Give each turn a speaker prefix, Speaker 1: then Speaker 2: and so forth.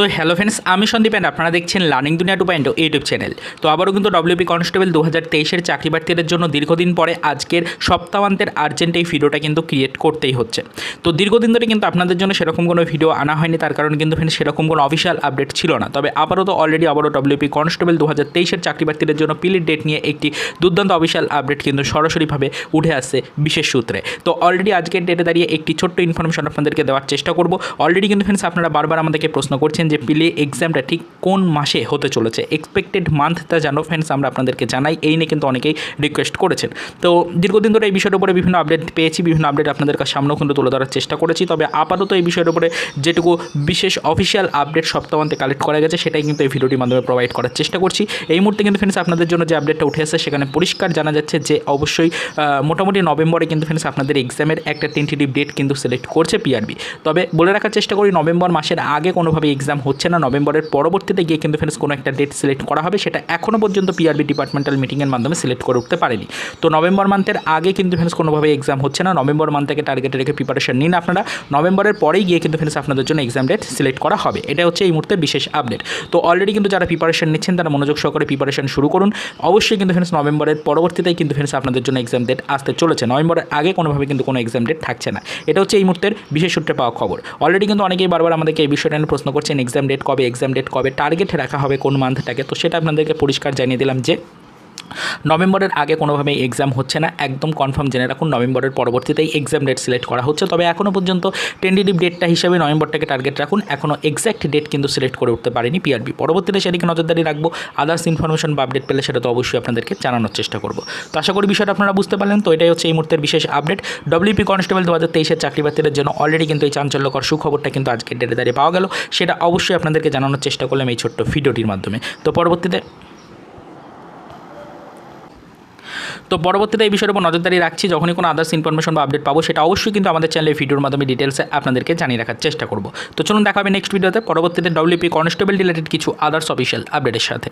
Speaker 1: তো hello friends আমি Sandeep and আপনারা দেখছেন লার্নিং দুনিয়া টু পয়েন্ট ইউটিউব চ্যানেল তো আবারও কিন্তু ডব্লিউপি কনস্টেবল দু হাজার তেইশের চাকরি প্রার্থীদের জন্য দীর্ঘদিন পরে আজকের সপ্তাহান্তের আর্জেন্ট এই ভিডিওটা কিন্তু ক্রিয়েট করতেই হচ্ছে। তো দীর্ঘদিন ধরে কিন্তু আপনাদের জন্য সেরকম কোনো ভিডিও আনা হয়নি, তার কারণ কিন্তু ফ্রেন্ডস সেরকম কোনো অফিসিয়াল আপডেট ছিল না। তবে আবারও তো অলরেডি আবারও ডব্লিউপি কনস্টেবল দু হাজার তেইশের চাকরি প্রার্থীদের জন্য পিলির ডেট নিয়ে একটি দুর্দান্ত অফিসিয়াল আপডেট কিন্তু সরাসরিভাবে উঠে আসছে বিশেষ সূত্রে। তো অলরেডি আজকের ডেটে দাঁড়িয়ে একটি ছোট্ট ইনফরমেশন আপনাদেরকে দেওয়ার চেষ্টা করব। অলরেডি কিন্তু ফ্রেন্ডস আপনারা বারবার আমাদেরকে প্রশ্ন করছেন যে পিলে এক্সামটা ঠিক কোন মাসে হতে চলেছে? এক্সপেক্টেড মান্থটা জানো ফ্রেন্ডস আমরা আপনাদেরকে জানাই। এই নিয়ে কিন্তু অনেকেই রিকোয়েস্ট করেছেন। তো দীর্ঘদিন ধরে এই বিষয়ের উপরে বিভিন্ন আপডেট পেয়েছি, বিভিন্ন আপডেট আপনাদের সামনেও কিন্তু তুলে ধরার চেষ্টা করেছি। তবে আপাতত এই বিষয়ের উপরে যেটুকু বিশেষ অফিসিয়াল আপডেট সপ্তাহান্তে কালেক্ট করা গেছে, সেটাই কিন্তু এই ভিডিওটির মাধ্যমে প্রোভাইড করার চেষ্টা করছি। এই মুহূর্তে কিন্তু ফ্রেন্ডস আপনাদের জন্য যে আপডেটটা উঠে আসছে, সেখানে পরিষ্কার জানা যাচ্ছে যে অবশ্যই মোটামুটি নভেম্বরে কিন্তু ফ্রেন্ডস আপনাদের এক্সামের একটা টেন্টেটিভ ডেট কিন্তু সিলেক্ট করছে পিআরবি তবে বলে রাখার চেষ্টা করি, নভেম্বর মাসের আগে কোনোভাবে এক্সাম হচ্ছে না নভেম্বরের পরবর্তীতে গিয়ে কিন্তু ফ্রেন্ডস কোনো একটা ডেট সিলেক্ট করা হবে, সেটা এখনও পর্যন্ত পিআরবি ডিপার্টমেন্টাল মিটিংয়ের মাধ্যমে সিলেক্ট করে উঠতে পারেনি। তো নভেম্বর মান্থের আগে কিন্তু ফ্রেন্ডস কোনোভাবে এক্সাম হচ্ছে না, নভেম্বর মান্থ থেকে টার্গেটে রেখে প্রিপারেশন নিন আপনারা। নভেম্বরের পরেই গিয়ে কিন্তু ফ্রেন্ডস আপনাদের জন্য এক্সাম ডেট সিলেক্ট করা হবে। এটা হচ্ছে এই মুহূর্তে বিশেষ আপডেট তো অলরেডি কিন্তু যারা প্রিপারেশন নিচ্ছেন, তারা মনোযোগ সহকারে প্রিপারেশন শুরু করুন। অবশ্যই কিন্তু ফ্রেন্ডস নভেম্বরের পরবর্তীতেই কিন্তু ফ্রেন্ডস আপনাদের জন্য এক্সাম ডেট আসতে চলেছে। নভেম্বরের আগে কোনোভাবে কিন্তু কোনো এক্সাম ডেট থাকছে না। এটা হচ্ছে এই মুহূর্তের বিশেষ সূত্রে পাওয়া খবর। অলরেডি কিন্তু অনেকেই বারবার আমাদেরকে এই বিষয়টা নিয়ে প্রশ্ন করছেন এক্সাম ডেট কবে এক্সাম ডেট কবে টার্গেট রাখা হবে কোন মান্থটাকে তো সেটা আপনাদেরকে পরিষ্কার জানিয়ে দিলাম যে নভেম্বরের আগে কোনোভাবেই এক্সাম হচ্ছে না। একদম কনফার্ম জেনে রাখুন, নভেম্বরের পরবর্তীতেই এক্সাম ডেট সিলেক্ট করা হচ্ছে। তবে এখনও পর্যন্ত টেন্টেটিভ ডেটটা হিসাবে নভেম্বরটাকে টার্গেট রাখুন। এখনও এক্স্যাক্ট ডেট কিন্তু সিলেক্ট করে উঠতে পারেনি পিআরবি পরবর্তীতে সেদিকে নজরদারি রাখব। আদার্স ইনফরমেশন বা আপডেট পেলে সেটা তো অবশ্যই আপনাদেরকে জানানোর চেষ্টা করব। তো আশা করি বিষয়টা আপনারা বুঝতে পারলেন। তো এটাই হচ্ছে এই মুহূর্তের বিশেষ আপডেট ডব্লিউপি কনস্টেবল দু হাজার তেইশের চাকরি প্রার্থীদের জন্য অলরেডি কিন্তু এই চাঞ্চল্যকর সুখবরটা কিন্তু আজকের ডেটে দাঁড়িয়ে পাওয়া গেল। সেটা অবশ্যই আপনাদেরকে জানানোর চেষ্টা করলাম এই ছোট্ট ভিডিওটির মাধ্যমে। তো পরবর্তীতে তো পরবর্তীতে এই বিষয়ের উপর নজরদারি রাখছি। যখনই কোনো আদার্স ইনফরমেশন বা আপডেট পাবো, সেটা অবশ্যই কিন্তু আমাদের চ্যানেলের ভিডিওর মাধ্যমে ডিটেলসে আপনাদেরকে জানিয়ে রাখার চেষ্টা করব। তো চলুন দেখা হবে নেক্সট ভিডিওতে পরবর্তীতে ডব্লিউপি কনস্টেবল রিলেটেড কিছু আদার্স অফিসিয়াল আপডেটের সাথে।